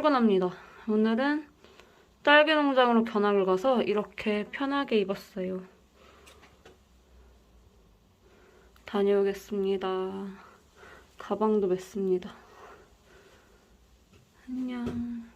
출근합니다. 오늘은 딸기 농장으로 견학을 가서 이렇게 편하게 입었어요. 다녀오겠습니다. 가방도 맸습니다. 안녕.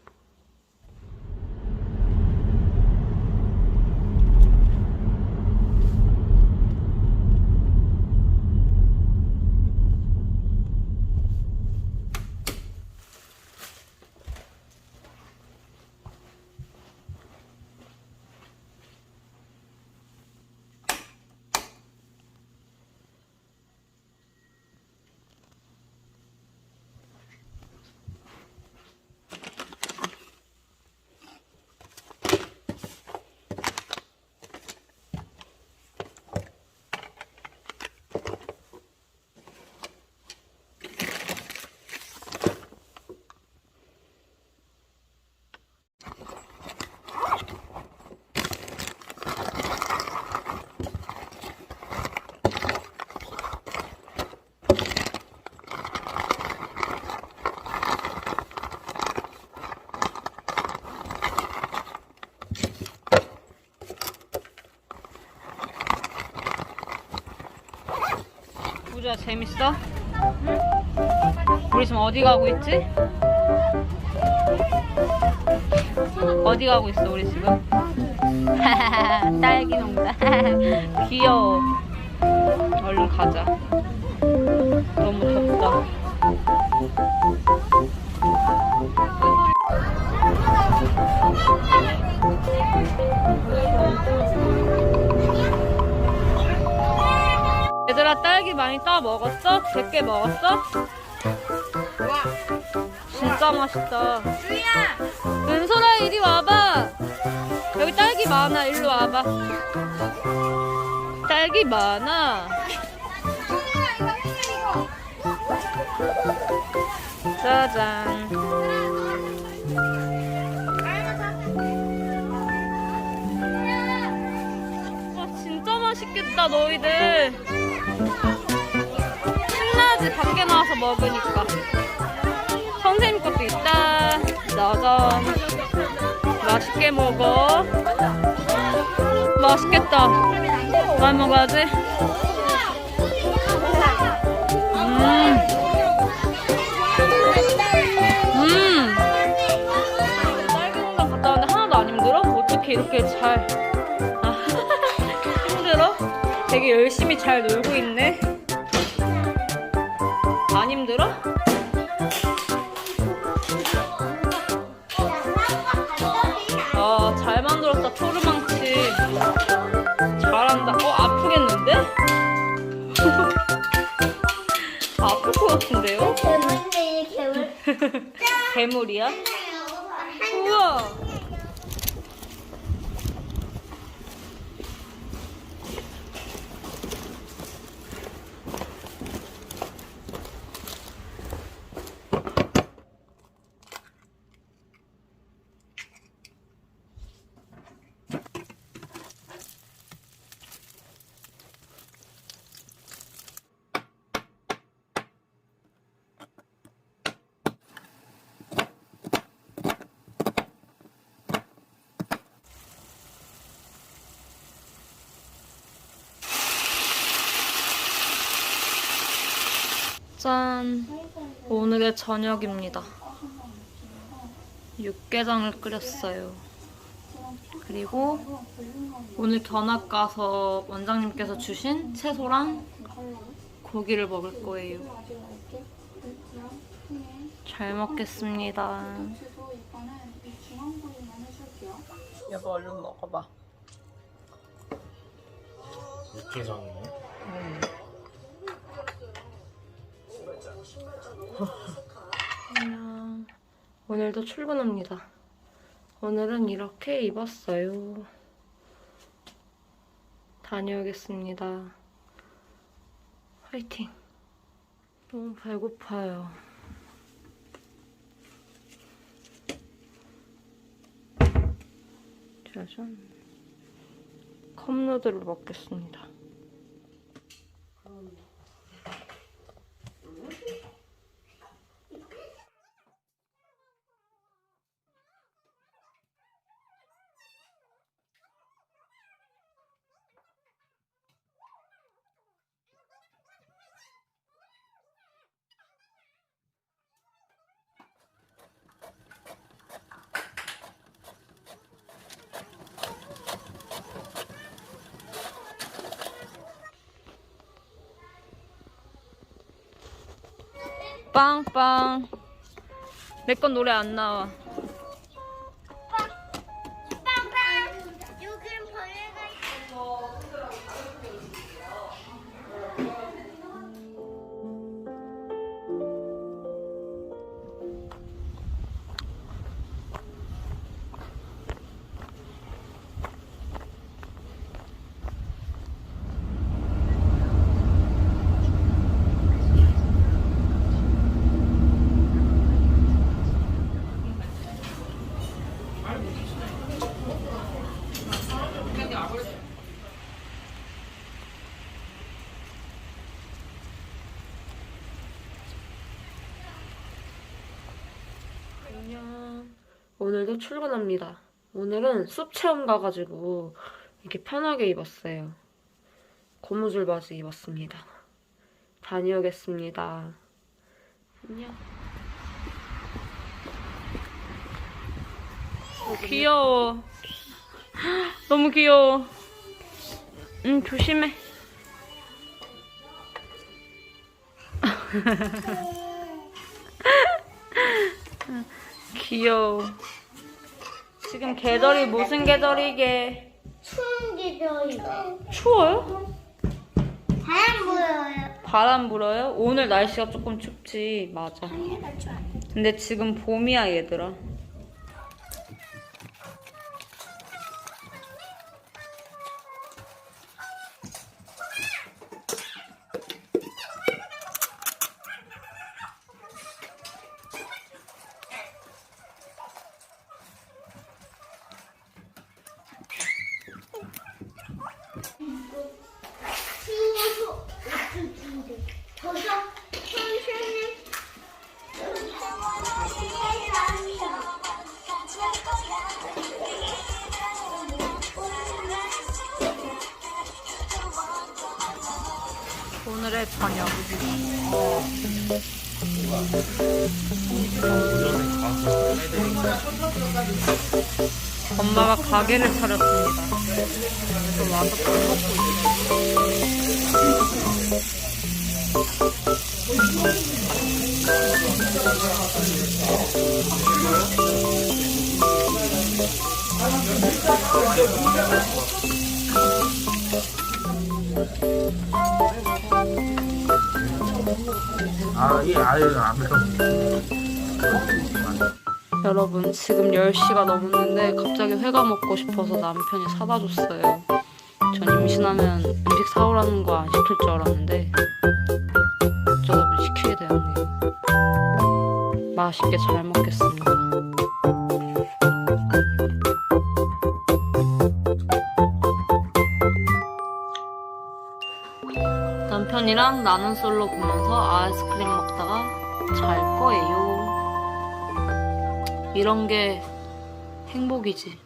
우주야 재밌어? 우리 지금 어디 가고 있지? 어디 가고 있어 우리 지금? 딸기 농장 귀여워 얼른 가자 너무 덥다 얘들아 딸기 많이 따 먹었어? 100개 먹었어? 진짜 맛있다. 은솔아 이리 와봐. 여기 딸기 많아. 일로 와봐. 딸기 많아. 짜잔. 와 진짜 맛있겠다 너희들 신나지 밖에 나와서 먹으니까 선생님 것도 있다 짜잔 맛있게 먹어 맛있겠다 많이 먹어야지 음. 음. 딸기 농장 갔다 왔는데 하나도 안 힘들어? 어떻게 이렇게 잘 아, 힘들어? 되게 열심히 잘 놀고 있네 괴물이야? 우와! 짠! 오늘의 저녁입니다. 육개장을 끓였어요. 그리고 오늘 견학 가서 원장님께서 주신 채소랑 고기를 먹을 거예요. 잘 먹겠습니다. 여보 얼른 먹어봐. 육개장이네. 안녕. 오늘도 출근합니다. 오늘은 이렇게 입었어요. 다녀오겠습니다. 화이팅. 너무 배고파요. 짜잔. 컵누들을 먹겠습니다. 빵빵. 내 건 노래 안 나와. 오늘도 출근합니다. 오늘은 숲 체험 가가지고 이렇게 편하게 입었어요. 고무줄 바지 입었습니다. 다녀오겠습니다. 안녕. 귀여워. 너무 귀여워. 응, 조심해. 귀여워. 지금 계절이 무슨 계절이게? 추운 계절이다. 추워요? 바람 불어요. 바람 불어요? 오늘 날씨가 조금 춥지. 맞아. 근데 지금 봄이야, 얘들아. 오늘의 저녁. 엄마가 가게를 차렸습니다. 그래서 와서 밥 먹고 있어요. 아, 이 아이를 앞에서 여러분, 지금 10시가 넘었는데 갑자기 회가 먹고 싶어서 남편이 사다 줬어요. 전 임신하면 음식 사오라는 거 안 시킬 줄 알았는데 어쩌다 보니 시키게 되었네요. 맛있게 잘 먹겠습니다. 남편이랑 나는 솔로 보면서 아이스크림 먹다가 잘 거예요. 이런 게 행복이지.